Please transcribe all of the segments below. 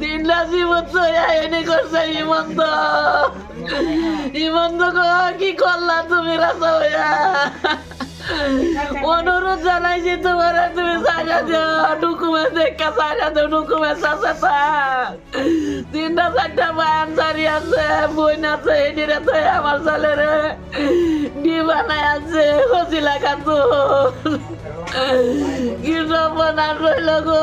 তিনটা জীবন চয়া এনে করছে হিমন্ত হিমন্ত কি করলা তুমি রাজা হইয়া? অনুরোধ জানাইছি তোমার, তুমি সাজা দিও ডকুমেন্ট দেখা, সাজা দিও আছে তা তিনটা, চারটা বায়ান জারি আছে বইন আছে এদিকে তো আমার ছেলে রে ডি বানাই আছে হসিলা কাতু কি সর্বনাশ রইল গো?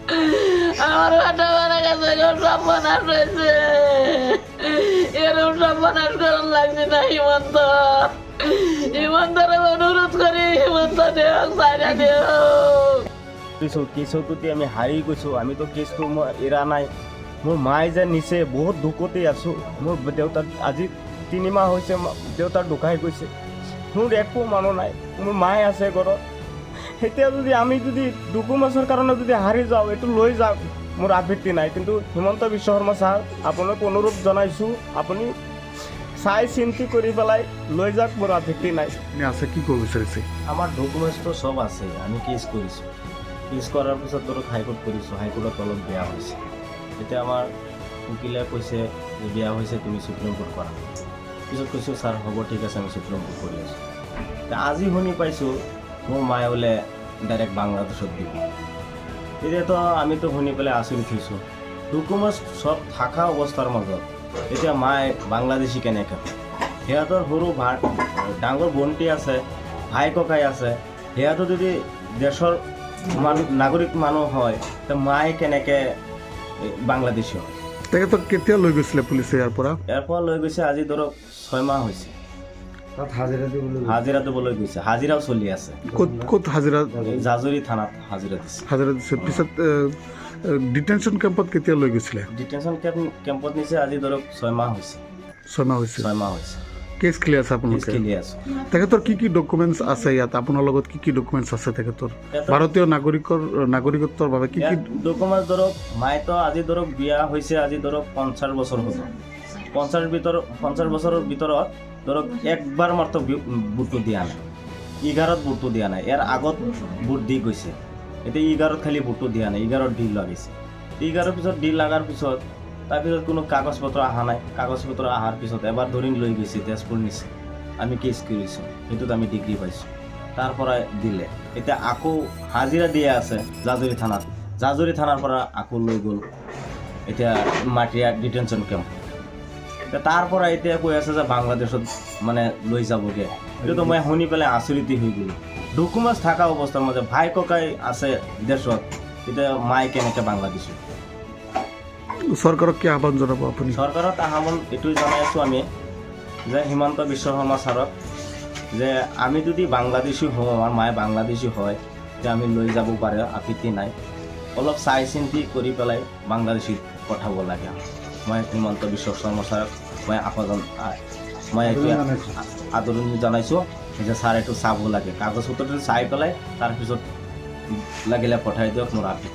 আমার বাটা মারা গেছে এরকম সর্বনাশ হয়েছে। এরকম সর্বনাশ করার লাগছে না, হিমন্ত। হিমন্তরে অনুরোধ করি, হিমন্ত দেও, সাইরা দেও। কৈছোঁ কেছৰ প্ৰতি আমি হাৰি গৈছোঁ আমিতো কেছটো মই এৰা নাই। মোৰ মায়ে যে নিছে, বহুত দুখতেই আছোঁ। মোৰ দেউতাৰ, আজি তিনিমাহ হৈছে দেউতাৰ ঢুকাই গৈছে। মোৰ একো মানুহ নাই। মোৰ মায়ে আছে ঘৰত। এতিয়া যদি আমি যদি ডকুমেণ্টছৰ কাৰণে যদি হাৰি যাওঁ এইটো লৈ যাওক মোৰ আপত্তি নাই। কিন্তু হিমন্ত বিশ্ব শৰ্মা ছাৰ আপোনাক অনুৰোধ জনাইছোঁ আপুনি চাই চিন্তি কৰি পেলাই লৈ যাওক মোৰ আপত্তি নাই। আছে কি কৰিব বিচাৰিছে? আমাৰ ডকুমেণ্টছটো চব আছে আমি কেছ কৰিছোঁ। কেছ কৰাৰ পিছত ধৰক হাইকোৰ্ট কৰিছোঁ হাইকোৰ্টত অলপ বেয়া হৈছে। এতিয়া আমাৰ উকিলে কৈছে যে বেয়া হৈছে তুমি চুপ্ৰিম কোৰ্ট কৰা পিছত কৈছোঁ ছাৰ হ'ব ঠিক আছে আমি চুপ্ৰিম কোৰ্ট কৰি আছোঁ। এতিয়া আজি শুনি পাইছোঁ মোৰ মায়ে বোলে ডাইৰেক্ট বাংলাদেশত দিব এতিয়াতো আমিতো শুনি পেলাই আচৰিত হৈছোঁ ডকুমেণ্টছ চব থকা অৱস্থাৰ মাজত এতিয়া মায়ে বাংলাদেশী কেনেকৈ? সিহঁতৰ সৰু ভাত ডাঙৰ ভণ্টি আছে ভাই ককাই আছে। সিহঁতো যদি দেশৰ মানুহ নাগৰিক মানুহ হয় তে মায়ে কেনেকৈ বাংলাদেশী হয়? তেখেতক কেতিয়া লৈ গৈছিলে পুলিচে ইয়াৰ পৰা? ইয়াৰ পৰা লৈ গৈছে আজি ধৰক ছয় মাহ হাজিৰা দিবলৈ গৈছে হাজিৰাও চলি আছে। ক'ত ক'ত হাজিৰা? জাজৰি থানাত হাজিৰা দিছে। হাজিৰা দিছে। পিছত ডিটেনশ্যন কেম্পত কেতিয়া লৈ গৈছিলে? ডিটেনশ্যন কেম্প কেম্পত নিছে আজি ধৰক ছয় মাহ হৈছে। ছয়মাহ হৈছে। ছয় মাহ হৈছে। কেছ খেলি আছে কেছ আপোনালোকে খেলি আছোঁ। তেখেতৰ কি কি ডকুমেণ্টছ আছে ইয়াত? আপোনাৰ লগত কি কি ডকুমেণ্টছ আছে তেখেতৰ? ভাৰতীয় নাগৰিকৰ নাগৰিকত্বৰ বাবে কি কি ডকুমেণ্ট ধৰক মায়েতো আজি ধৰক বিয়া হৈছে আজি ধৰক পঞ্চাছ বছৰ হ'ব। পঞ্চাছ ভিতৰত পঞ্চাছ বছৰৰ ভিতৰত ধৰক একবাৰ মাত্ৰ বুটটো দিয়া নাই। এঘাৰত বুটটো দিয়া নাই। ইয়াৰ আগত বুট দি গৈছে। এতিয়া এঘাৰত খালি বুটটো দিয়া নাই। এঘাৰত ডিল লাগিছে এঘাৰৰ পিছত ডিল লগাৰ পিছত তাৰপিছত কোনো কাগজ পত্ৰ অহা নাই। কাগজ পত্ৰ অহাৰ পিছত এবাৰ ধৰি লৈ গৈছে তেজপুৰ নিছে আমি কেছ কৰিছোঁ। সেইটোত আমি ডিগ্ৰী পাইছোঁ। তাৰ পৰা দিলে। এতিয়া আকৌ হাজিৰা দিয়া আছে জাজৰি থানাত। জাজৰি থানাৰ পৰা আকৌ লৈ গ'ল। এতিয়া মাটিয়া ডিটেনশ্যন কেম্প পৰা এতিয়া কৈ আছে যে বাংলাদেশত মানে লৈ যাবগৈ। এইটোতো মই শুনি পেলাই আচৰিত হৈ গ'লোঁ। ডকুমেণ্টছ থকা অৱস্থাৰ মাজত ভাই ককাই আছে দেশত এতিয়া মায়ে কেনেকৈ বাংলাদেশত? চৰকাৰক কি আহ্বান জনাব আপুনি? চৰকাৰত আহ্বান এইটোৱে জনাই আছোঁ আমি যে হিমন্ত বিশ্ব শৰ্মা ছাৰক যে আমি যদি বাংলাদেশী হওঁ আমাৰ মায়ে বাংলাদেশী হয় যে আমি লৈ যাব পাৰে আপত্তি নাই। অলপ চাই চিন্তি কৰি পেলাই বাংলাদেশীত পঠাব লাগে। মই হিমন্ত বিশ্ব শৰ্মা ছাৰক মই আপাদন আ- মই এতিয়া আদৰণি জনাইছোঁ? যে ছাৰ এইটো চাব লাগে। কাগজ পত্ৰটো চাই পেলাই তাৰপিছত লাগিলে পঠাই দিয়ক, মোৰ আপত্তি